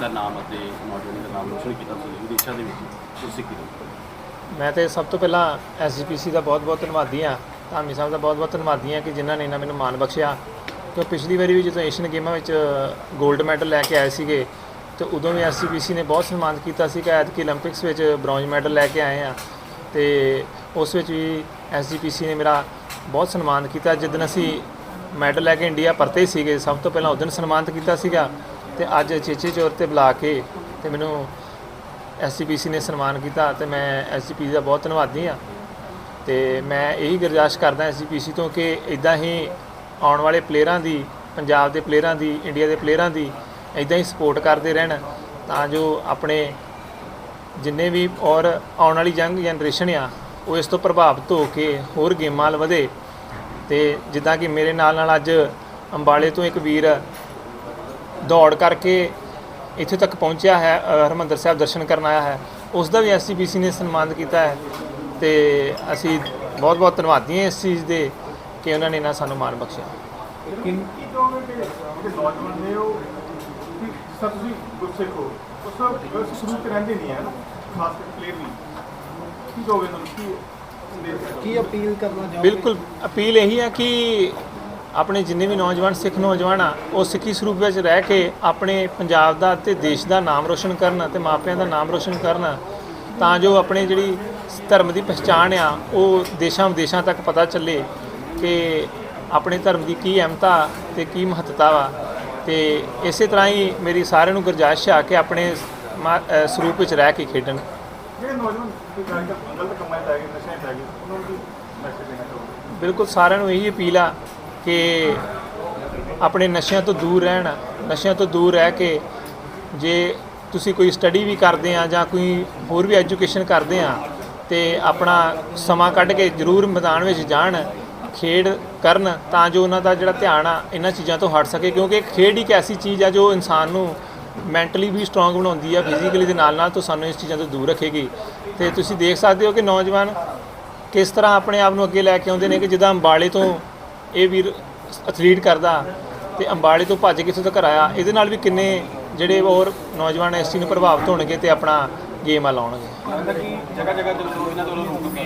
ਦਾ ਨਾਮ ਅਤੇ ਨੌਜਵਾਨ ਦਾ ਨਾਮ ਰੋਸ਼ਨ ਕੀਤਾ ਸੀ ਵਿਦੇਸ਼ਾਂ ਦੇ ਵਿੱਚ ਤੁਸੀਂ ਕਿਵੇਂ ਮੈਂ ਤੇ ਸਭ ਤੋਂ ਪਹਿਲਾਂ ਐਸਜੀਪੀਸੀ ਦਾ ਬਹੁਤ-ਬਹੁਤ ਧੰਨਵਾਦੀ ਆ ਧਾਮੀ ਸਾਹਿਬ ਦਾ ਬਹੁਤ-ਬਹੁਤ ਧੰਨਵਾਦੀ ਆ ਕਿ ਜਿਨ੍ਹਾਂ ਨੇ ਇਹਨਾਂ ਮੈਨੂੰ ਮਾਣ ਬਖਸ਼ਿਆ। ਕਿ ਪਿਛਲੀ ਵਾਰੀ ਵੀ ਜਦੋਂ ਏਸ਼ੀਅਨ ਗੇਮਾਂ ਵਿੱਚ 골ਡ ਮੈਡਲ ਲੈ ਕੇ ਆਏ ਸੀਗੇ, ਤੇ ਉਦੋਂ ਵੀ ਐਸਜੀਪੀਸੀ ਨੇ ਬਹੁਤ ਸਨਮਾਨਿਤ ਕੀਤਾ ਸੀ ਕਿ ਐਤ ਕਿ 올림픽ਸ ਵਿੱਚ ਬ੍ਰੌਂਜ ਮੈਡਲ ਲੈ ਕੇ ਆਏ ਆ ਤੇ ਉਸ ਵਿੱਚ ਵੀ ਐਸਜੀਪੀਸੀ ਨੇ ਮੇਰਾ ਬਹੁਤ ਸਨਮਾਨ ਕੀਤਾ। ਜਿੱਦਨ ਅਸੀਂ ਮੈਡਲ ਲੈ ਕੇ ਇੰਡੀਆ ਪਰਤੇ ਸੀਗੇ, ਸਭ ਤੋਂ ਪਹਿਲਾਂ ਉਸ ਦਿਨ ਸਨਮਾਨਿਤ ਕੀਤਾ ਸੀਗਾ। ਤੇ ਅੱਜ ਚੇਚੇ ਚੌਰ ਤੇ ਬੁਲਾ ਕੇ ਤੇ ਮੈਨੂੰ ਐਸਜੀਪੀਸੀ ਨੇ ਸਨਮਾਨ ਕੀਤਾ ਤੇ ਮੈਂ ਐਸਜੀਪੀਸੀ ਦਾ ਬਹੁਤ ਧੰਨਵਾਦੀ ਹਾਂ। ਤੇ ਮੈਂ ਇਹੀ ਗੁਰਜਾਇਸ਼ ਕਰਦਾ ਐਸਜੀਪੀਸੀ ਤੋਂ ਕਿ ਇਦਾਂ ਹੀ ਆਉਣ ਵਾਲੇ ਪਲੇਅਰਾਂ ਦੀ, ਪੰਜਾਬ ਦੇ ਪਲੇਅਰਾਂ ਦੀ ਇੰਡੀਆ ਦੇ ਪਲੇਅਰਾਂ ਦੀ ਇਦਾਂ ਹੀ ਸਪੋਰਟ ਕਰਦੇ ਰਹਿਣ ਤਾਂ ਜੋ ਆਪਣੇ ਜਿੰਨੇ ਵੀ ਔਰ ਆਉਣ ਵਾਲੀ ਯੰਗ ਜਨਰੇਸ਼ਨ ਆ, ਉਹ ਇਸ ਤੋਂ ਪ੍ਰਭਾਵਿਤ ਹੋ ਕੇ ਹੋਰ ਗੇਮਾਂ ਵੱਲ ਵਧੇ। ਤੇ ਜਿੱਦਾਂ ਕਿ ਮੇਰੇ ਨਾਲ ਨਾਲ ਅੱਜ ਅੰਬਾਲੇ ਤੋਂ ਇੱਕ ਵੀਰ ਦੌੜ ਕਰਕੇ ਇੱਥੇ ਤੱਕ ਪਹੁੰਚਿਆ ਹੈ ਹਰਿਮੰਦਰ ਸਾਹਿਬ ਦਰਸ਼ਨ ਕਰਨ ਆਇਆ ਹੈ। ਉਸ ਦਾ ਵੀ ਐਸਸੀਬੀਸੀ ਨੇ ਸਨਮਾਨਿਤ ਕੀਤਾ ਹੈ ਤੇ ਅਸੀਂ ਬਹੁਤ ਬਹੁਤ ਧੰਨਵਾਦੀ ਹਾਂ ਇਸ ਚੀਜ਼ ਦੇ ਕਿ ਉਹਨਾਂ ਨੇ ਇਹਨਾਂ ਸਾਨੂੰ ਮਾਣ ਬਖਸ਼ਿਆ। ਕੀ ਕਹੋਗੇ ਕਿ ਜਿਹੜੇ ਨੌਜਵਾਨ ਨੇ ਉਹ ਕਿ ਸਭ ਤੁਸੀਂ ਗੁਰਸਿੱਖ ਹੋ ਉਹ ਸਭ ਸ਼ੁਰੂ ਤੋਂ ਰਹਿੰਦੇ ਨਹੀਂ ਹੈ ਨਾ ਖਾਸ ਕਰਕੇ ਪਲੇਅਰ ਨਹੀਂ ਕੀ ਕਹੋਗੇ ਤੁਹਾਨੂੰ? ਕੀ ਸੰਦੇਸ਼ ਹੈ? ਕੀ ਅਪੀਲ ਕਰਨਾ ਚਾਹੋਗੇ? ਬਿਲਕੁਲ ਅਪੀਲ ਇਹੀ ਹੈ ਕਿ ਆਪਣੇ ਜਿੰਨੇ ਵੀ ਨੌਜਵਾਨ ਸਿੱਖ ਨੌਜਵਾਨ ਆ ਉਹ ਸਿੱਖੀ ਸਰੂਪ ਵਿੱਚ ਰਹਿ ਕੇ ਆਪਣੇ ਪੰਜਾਬ ਦਾ ਤੇ ਦੇਸ਼ ਦਾ ਨਾਮ ਰੋਸ਼ਨ ਕਰਨ ਤੇ ਮਾਪਿਆਂ ਦਾ ਨਾਮ ਰੋਸ਼ਨ ਕਰਨ ਤਾਂ ਜੋ ਆਪਣੇ ਜਿਹੜੀ ਧਰਮ ਦੀ ਪਛਾਣ ਆ ਉਹ ਦੇਸ਼ਾਂ ਵਿਦੇਸ਼ਾਂ ਤੱਕ ਪਤਾ ਚੱਲੇ ਕਿ ਆਪਣੇ ਧਰਮ ਦੀ ਕੀ ਅਹਿਮਤਾ ਤੇ ਕੀ ਮਹੱਤਤਾ ਵਾ। ਤੇ ਇਸੇ ਤਰ੍ਹਾਂ ਹੀ ਮੇਰੀ ਸਾਰਿਆਂ ਨੂੰ ਗੁਰਜਾਇਸ਼ ਆ ਕਿ ਆਪਣੇ ਸਰੂਪ ਵਿੱਚ ਰਹਿ ਕੇ ਖੇਡਣ। ਜਿਹੜੇ ਨੌਜਵਾਨ ਕੋਈ ਗੱਲ ਗਲਤ ਕੰਮਾਂ 'ਚ ਪੈ ਗਏ ਨਸ਼ਿਆਂ 'ਚ ਪੈ ਗਏ ਉਹਨਾਂ ਨੂੰ ਕੀ ਮੈਸੇਜ ਦੇਣਾ ਚਾਹੋਗੇ? ਬਿਲਕੁਲ ਸਾਰਿਆਂ ਨੂੰ ਇਹੀ ਅਪੀਲ ਆ ਕਿ ਆਪਣੇ ਨਸ਼ਿਆਂ ਤੋਂ ਦੂਰ ਰਹਿਣ, ਨਸ਼ਿਆਂ ਤੋਂ ਦੂਰ ਰਹਿ ਕੇ ਜੇ ਤੁਸੀਂ ਕੋਈ ਸਟੱਡੀ ਵੀ ਕਰਦੇ ਆ ਜਾਂ ਕੋਈ ਹੋਰ ਵੀ ਐਜੂਕੇਸ਼ਨ ਕਰਦੇ ਆ ਤੇ ਆਪਣਾ ਸਮਾਂ ਕੱਢ ਕੇ ਜ਼ਰੂਰ ਮੈਦਾਨ ਵਿੱਚ ਜਾਣ, ਖੇਡ ਕਰਨ ਤਾਂ ਜੋ ਉਹਨਾਂ ਦਾ ਜਿਹੜਾ ਧਿਆਨ ਆ ਇਹਨਾਂ ਚੀਜ਼ਾਂ ਤੋਂ ਹਟ ਸਕੇ, ਕਿਉਂਕਿ ਖੇਡ ਇੱਕ ਐਸੀ ਚੀਜ਼ ਆ ਜੋ ਇਨਸਾਨ ਨੂੰ ਮੈਂਟਲੀ ਵੀ ਸਟਰੋਂਗ ਬਣਾਉਂਦੀ ਆ ਫਿਜ਼ੀਕਲੀ ਦੇ ਨਾਲ ਨਾਲ ਤੋਂ ਸਾਨੂੰ ਇਸ ਚੀਜ਼ਾਂ ਤੋਂ ਦੂਰ ਰੱਖੇਗੀ। ਤੇ ਤੁਸੀਂ ਦੇਖ ਸਕਦੇ ਹੋ ਕਿ ਨੌਜਵਾਨ ਕਿਸ ਤਰ੍ਹਾਂ ਆਪਣੇ ਆਪ ਨੂੰ ਅੱਗੇ ਲੈ ਕੇ ਆਉਂਦੇ ਨੇ ਕਿ ਜਿੱਦਾਂ ਅੰਬਾਲੇ ਤੋਂ ਇਹ ਵੀਰ ਐਥਲੀਟ ਕਰਦਾ ਤੇ ਅੰਬਾਲੇ ਤੋਂ ਭੱਜ ਕੇ ਇੱਥੋਂ ਤੱਕ ਆਇਆ। ਇਹਦੇ ਨਾਲ ਵੀ ਕਿੰਨੇ ਜਿਹੜੇ ਹੋਰ ਨੌਜਵਾਨ ਚੀਜ਼ ਨੂੰ ਪ੍ਰਭਾਵਿਤ ਹੋਣਗੇ ਤੇ ਆਪਣਾ ਗੇਮ ਆ ਲਾਉਣਗੇ। ਲੱਗਦਾ ਕਿ ਜਗ੍ਹਾ ਜਗ੍ਹਾ ਤੇ ਲੋਕ ਇਹਨਾਂ ਵੱਲੋਂ ਰੋਕ ਕੇ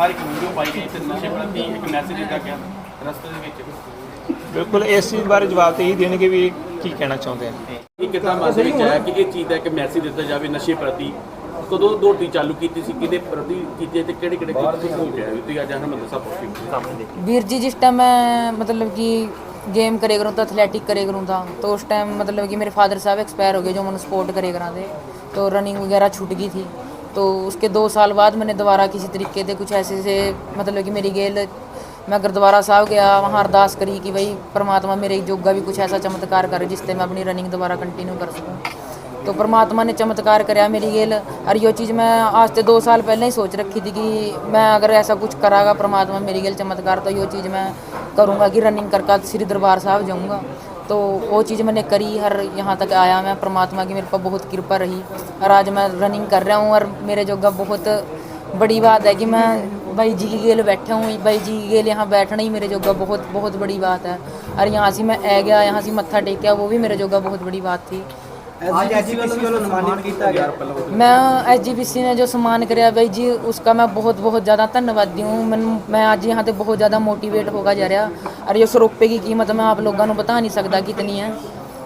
ਹਰ ਇੱਕ ਵੀਡੀਓ ਪਾਈ ਗਈ ਤੇ ਨਸ਼ੇ ਪ੍ਰਤੀ ਇੱਕ ਮੈਸੇਜ ਦਿੱਤਾ ਗਿਆ ਰਸਤੇ ਦੇ ਵਿੱਚ। ਬਿਲਕੁਲ ਇਸ ਚੀਜ਼ ਬਾਰੇ ਜਵਾਬ ਤੇ ਇਹੀ ਦੇਣਗੇ ਵੀ ਕੀ ਕਹਿਣਾ ਚਾਹੁੰਦੇ ਆ। ਇਹ ਦੇ ਵਿੱਚ ਆਇਆ ਕਿ ਇਹ ਚੀਜ਼ ਦਾ ਇੱਕ ਮੈਸੇਜ ਦਿੱਤਾ ਜਾਵੇ ਨਸ਼ੇ ਪ੍ਰਤੀ? ਕਦੋਂ ਦੋੜੀ ਚਾਲੂ ਕੀਤੀ ਸੀ ਕਿਹਦੇ ਪ੍ਰਤੀ ਕੀਤੀ ਹੈ ਤੇ ਕਿਹੜੇ ਕਿਹੜੇ ਕੀਤੀ ਹੋ ਗਿਆ ਤੁਸੀਂ ਅੱਜ ਹਰਮੰਦਰ ਸਾਹਿਬ ਪਹੁੰਚੇ ਸਾਹਮਣੇ ਦੇਖਿਆ वीर जी जिस टाइम मैं मतलब कि गेम करे करूँ था एथलेटिक करे करूँ था तो उस टाइम मतलब कि मेरे फादर साहब एक्सपायर हो गए जो मैंने स्पोर्ट करे करा थे तो रनिंग वगैरह छूट गई थी तो उसके दो साल बाद मैंने दोबारा किसी तरीके से कुछ ऐसे से मतलब कि मेरी गेल मैं गुरुद्वारा साहब गया वहाँ अरदास करी कि भाई परमात्मा मेरे जोगा भी कुछ ऐसा चमत्कार करे जिससे मैं अपनी रनिंग दोबारा कंटिन्यू कर सकूँ तो परमात्मा ने चमत्कार कराया मेरी गेल और यो चीज़ मैं आज से दो साल पहले ही सोच रखी थी कि मैं अगर ऐसा कुछ करागा, परमात्मा मेरी गेल चमत्कार तो यो चीज़ मैं करूँगा कि रनिंग करके श्री दरबार साहब जाऊँगा। तो वो चीज़ मैंने करी, हर यहाँ तक आया मैं, परमात्मा की मेरे पर बहुत कृपा रही। और आज मैं रनिंग कर रहा हूँ, और मेरे जोगा बहुत बड़ी बात है कि मैं भाई जी की गेल बैठा हूँ, भाई जी की गेल यहाँ बैठना ही मेरे जोगा बहुत बहुत बड़ी बात है। और यहाँ से मैं आ गया, यहाँ से मत्था टेकिया वो भी मेरे जोगा बहुत बड़ी बात थी। ਅੱਜ ਐਜੂਕੇਸ਼ਨ ਵੱਲੋਂ ਸਨਮਾਨਿਤ ਕੀਤਾ ਗਿਆ मैं एच ने जो सम्मान कराया भाई जी उसका मैं बहुत बहुत ज़्यादा धन्यवादी हूँ मैं मैं आज यहाँ पे बहुत ज़्यादा मोटिवेट होगा जा रहा और ये सौ रुपये की कीमत मैं आप लोगों को बता नहीं सकता कितनी है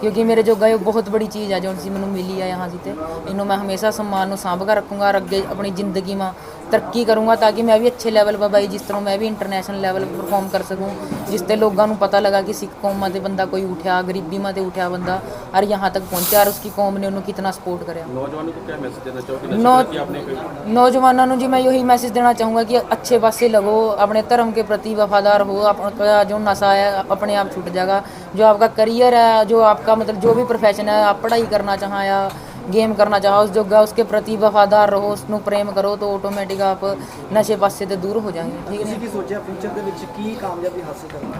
ਕਿਉਂਕਿ ਮੇਰੇ ਜੋਗਾ ਇਹ ਬਹੁਤ ਬੜੀ ਚੀਜ਼ ਹੈ ਜੋ ਸੀ ਮੈਨੂੰ ਮਿਲੀ ਹੈ यहाँ से ਇਹਨੂੰ ਮੈਂ ਹਮੇਸ਼ਾ सम्मान ਨੂੰ ਸਾਂਭ ਕੇ ਰੱਖੂੰਗਾ ਔਰ ਅੱਗੇ ਆਪਣੀ ਜ਼ਿੰਦਗੀ ਮਾ ਤਰੱਕੀ ਕਰੂੰਗਾ ਤਾਂ ਕਿ ਮੈਂ ਵੀ ਅੱਛੇ ਲੈਵਲ पर भाई जिस तरह मैं भी इंटरनेशनल लेवल पर परफॉर्म कर सकूं जिस ते लोगों ਨੂੰ ਪਤਾ ਲਗਾ ਕਿ ਸਿੱਖ ਕੌਮ ਮਾ ਤੇ ਬੰਦਾ ਕੋਈ ਉਠਿਆ ਗਰੀਬੀ ਮਾ ਤੇ ਉਠਿਆ ਬੰਦਾ ਔਰ यहाँ तक पहुंचा और उसकी कौम ने ਉਹਨੂੰ कितना सपोर्ट ਕਰਿਆ ਨੌਜਵਾਨों को क्या मैसेज देना ਚਾਹੋਗੇ ਨਸ਼ੇ ਨੌ- ਪ੍ਰਤੀ आपने कोई नौजवानों ਨੂੰ जी मैं यही मैसेज देना चाहूँगा कि अच्छे पासे लगो अपने धर्म के प्रति वफादार हो आपका जो नशा है अपने आप छूट जाएगा जो आपका करियर है जो आपका मतलब जो भी प्रोफेशन है आप पढ़ाई करना चाहो या ਗੇਮ ਕਰਨਾ ਚਾਹੋ ਉਸ ਜੋਗਾ ਉਸਕੇ ਪ੍ਰਤੀ ਵਫਾਦਾਰ ਰਹੋ ਉਸ ਨੂੰ ਪ੍ਰੇਮ ਕਰੋ ਤਾਂ ਆਟੋਮੈਟਿਕ ਆਪ ਨਸ਼ੇ ਪਾਸੇ 'ਤੇ ਦੂਰ ਹੋ ਜਾਣਗੇ ਠੀਕ ਤੁਸੀਂ ਕੀ ਸੋਚਿਆ ਫਿਊਚਰ ਦੇ ਵਿੱਚ ਕੀ ਕਾਮਯਾਬੀ ਹਾਸਲ ਕਰਨਾ?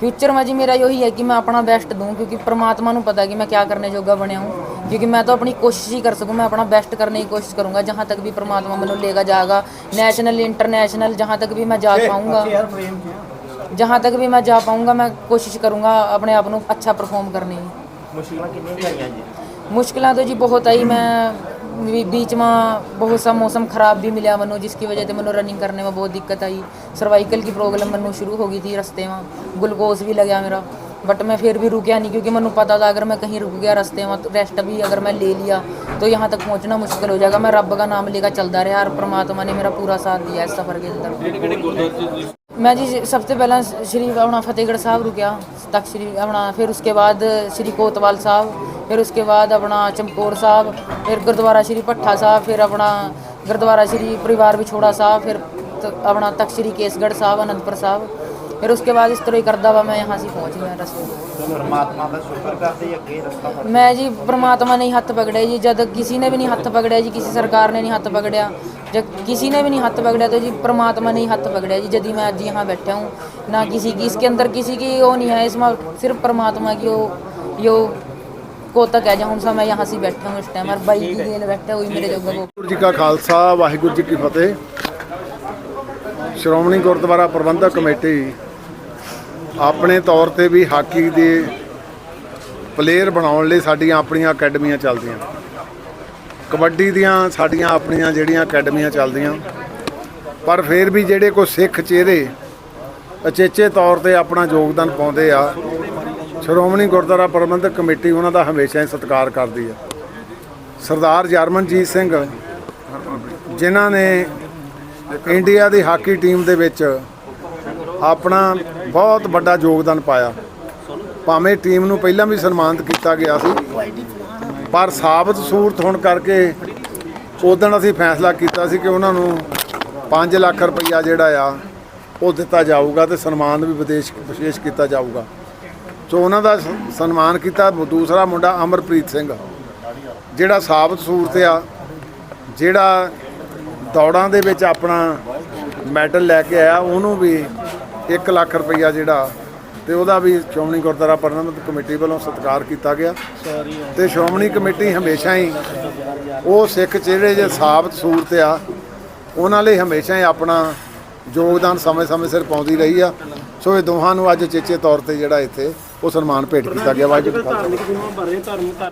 ਫਿਊਚਰ ਮਾ ਜੀ ਮੇਰਾ ਇਹੀ ਹੈ ਕਿ ਮੈਂ ਆਪਣਾ ਬੈਸਟ ਦੂੰ ਕਿਉਂਕਿ ਪ੍ਰਮਾਤਮਾ ਨੂੰ ਪਤਾ ਕਿ ਮੈਂ ਕੀ ਕਰਨੇ ਜੋਗਾ ਬਣਿਆ ਹਾਂ ਕਿਉਂਕਿ ਮੈਂ ਤਾਂ ਆਪਣੀ ਕੋਸ਼ਿਸ਼ ਹੀ ਕਰ ਸਕੂੰ ਮੈਂ ਆਪਣਾ ਬੈਸਟ ਕਰਨ ਦੀ ਕੋਸ਼ਿਸ਼ ਕਰੂੰਗਾ ਜਹਾਂ ਤੱਕ ਵੀ ਪ੍ਰਮਾਤਮਾ ਮੈਨੂੰ ਲੈ ਕੇ ਜਾਗਾ ਨੈਸ਼ਨਲ ਇੰਟਰਨੈਸ਼ਨਲ ਜਹਾਂ ਤੱਕ ਵੀ ਮੈਂ ਜਾ ਪਾਉਂਗਾ ਜਹਾਂ ਤੱਕ ਵੀ ਮੈਂ ਜਾ ਪਾਉਂਗਾ ਮੈਂ ਕੋਸ਼ਿਸ਼ ਕਰੂੰਗਾ ਆਪਣੇ ਆਪ ਨੂੰ ਅੱਛਾ ਪਰਫਾਰਮ ਕਰਨੇ ਦੀ। ਮੁਸ਼ਕਿਲਾਂ ਕਿੰਨੀਆਂ ਆਈਆਂ ਜੀ? ਮੁਸ਼ਕਿਲਾਂ ਤਾਂ ਜੀ ਬਹੁਤ ਆਈ ਮੈਂ ਵੀ- बीच में बहुत सा मौसम ख़राब भी मिला मनु जिसकी वजह से मनु रनिंग करने में बहुत दिक्कत आई सर्वाइकल की प्रॉब्लम मनु शुरू हो गई थी रास्ते में ग्लूकोज भी लगा मेरा बट मैं फिर भी रुकया नहीं क्योंकि मैंने पता था अगर मैं कहीं रुक गया रास्ते में तो रेस्ट भी अगर मैं ले लिया तो यहाँ तक पहुँचना मुश्किल हो जाएगा मैं रब का नाम लेकर चलता रहा और परमात्मा ने मेरा पूरा साथ दिया इस सफ़र के अंदर मैं जी सबसे पहला श्री अपना फतेहगढ़ साहब रुकिया तक श्री अपना फिर उसके बाद श्री कोतवाल साहब फिर उसके बाद अपना चमकौर साहब फिर गुरुद्वारा श्री भट्ठा साहब फिर अपना गुरुद्वारा श्री परिवार विछोड़ा साहब फिर अपना तक श्री केसगढ़ साहब अनंदपुर साहब फिर उसके बाद इस तरह ही करदा हुआ मैं यहाँ से पहुँच गया रस्ते ਪਰਮਾਤਮਾ ਦਾ ਸ਼ੁਕਰ ਕਰਦੇ ਅੱਗੇ ਰਸਤਾ ਫੜ मैं जी परमात्मा ने ही हथ पकड़े जी जब किसी ने भी नहीं हथ पकड़िया जी किसी सरकार ने नहीं हथ पकड़िया जब किसी ने भी नहीं हथ पकड़िया तो जी परमात्मा ने ही हथ पकड़िया जी यदि मैं आज यहाँ बैठा हूँ ना किसी की इसके अंदर किसी की वो नहीं है इसमें सिर्फ परमात्मा की वो यो कोतक है जहाँ सा मैं यहाँ से बैठा हूँ इस टाइम और बाई की देन बैठा हुई मेरे जोगा को ਵਾਹਿਗੁਰੂ ਜੀ ਕਾ ਖਾਲਸਾ ਵਾਹਿਗੁਰੂ ਜੀ ਕੀ ਫਤਿਹ ਸ਼੍ਰੋਮਣੀ ਗੁਰਦੁਆਰਾ ਪ੍ਰਬੰਧਕ ਕਮੇਟੀ ਆਪਣੇ ਤੌਰ ਤੇ ਵੀ ਹਾਕੀ ਦੇ ਪਲੇਅਰ ਬਣਾਉਣ ਲਈ ਸਾਡੀਆਂ ਆਪਣੀਆਂ ਅਕੈਡਮੀਆਂ ਚੱਲਦੀਆਂ। ਕਬੱਡੀ ਦੀਆਂ ਸਾਡੀਆਂ ਆਪਣੀਆਂ ਜਿਹੜੀਆਂ ਅਕੈਡਮੀਆਂ ਚੱਲਦੀਆਂ। ਪਰ ਫਿਰ ਵੀ ਜਿਹੜੇ ਕੋਈ ਸਿੱਖ ਚਿਹਰੇ ਅਚੇਚੇ ਤੌਰ ਤੇ ਆਪਣਾ ਯੋਗਦਾਨ ਪਾਉਂਦੇ ਆ, ਸ਼੍ਰੋਮਣੀ ਗੁਰਦੁਆਰਾ ਪ੍ਰਬੰਧਕ ਕਮੇਟੀ ਉਹਨਾਂ ਦਾ ਹਮੇਸ਼ਾ ਹੀ ਸਤਿਕਾਰ ਕਰਦੀ ਆ। ਸਰਦਾਰ ਜਰਮਨਜੀਤ ਸਿੰਘ, ਜਿਨ੍ਹਾਂ ਨੇ ਇੰਡੀਆ ਦੀ ਹਾਕੀ ਟੀਮ ਦੇ ਵਿੱਚ ਆਪਣਾ ਬਹੁਤ ਵੱਡਾ ਯੋਗਦਾਨ ਪਾਇਆ। ਭਾਵੇਂ ਟੀਮ ਨੂੰ ਪਹਿਲਾਂ ਵੀ ਸਨਮਾਨਿਤ ਕੀਤਾ ਗਿਆ ਸੀ, ਪਰ ਸਾਬਤ ਸੂਰਤ ਹੋਣ ਕਰਕੇ ਉਦੋਂ ਅਸੀਂ ਫੈਸਲਾ ਕੀਤਾ ਸੀ ਕਿ ਉਹਨਾਂ ਨੂੰ 5 ਲੱਖ ਰੁਪਈਆ ਜਿਹੜਾ ਆ, ਉਹ ਦਿੱਤਾ ਜਾਊਗਾ ਤੇ ਸਨਮਾਨ ਵੀ ਵਿਦੇਸ਼ ਵਿਸ਼ੇਸ਼ ਕੀਤਾ ਜਾਊਗਾ। ਸੋ ਉਹਨਾਂ ਦਾ ਸਨਮਾਨ ਕੀਤਾ ਦੂਸਰਾ ਮੁੰਡਾ ਅਮਰਪ੍ਰੀਤ ਸਿੰਘ, ਜਿਹੜਾ ਸਾਬਤ ਸੂਰਤ ਆ, ਜਿਹੜਾ ਦੌੜਾਂ ਦੇ ਵਿੱਚ ਆਪਣਾ ਮੈਡਲ ਲੈ ਕੇ ਆਇਆ, ਉਹਨੂੰ ਵੀ 1 ਲੱਖ ਰੁਪਈਆ ਜਿਹੜਾ ਤੇ ਉਹਦਾ ਵੀ ਸ਼੍ਰੋਮਣੀ ਗੁਰਦੁਆਰਾ ਪ੍ਰਬੰਧਕ ਕਮੇਟੀ ਵੱਲੋਂ ਸਤਿਕਾਰ ਕੀਤਾ ਗਿਆ। ਤੇ ਸ਼੍ਰੋਮਣੀ ਕਮੇਟੀ ਹਮੇਸ਼ਾ ਹੀ ਉਹ ਸਿੱਖ ਜਿਹੜੇ ਜੇ ਸਾਬਤ ਸੂਰਤ ਆ। ਉਹਨਾਂ ਲਈ ਹਮੇਸ਼ਾ ਹੀ ਆਪਣਾ ਯੋਗਦਾਨ ਸਮੇਂ-ਸਮੇਂ ਸਿਰ ਪਾਉਂਦੀ ਰਹੀ ਆ। ਸੋ ਇਹ ਦੋਹਾਂ ਨੂੰ ਅੱਜ ਚੇਚੇ ਤੌਰ ਤੇ ਜਿਹੜਾ ਇੱਥੇ ਉਹ ਸਨਮਾਨ ਭੇਟ ਕੀਤਾ ਗਿਆ। ਵਾਹਿਗੁਰੂ ਜੀ ਕਾ ਖਾਲਸਾ।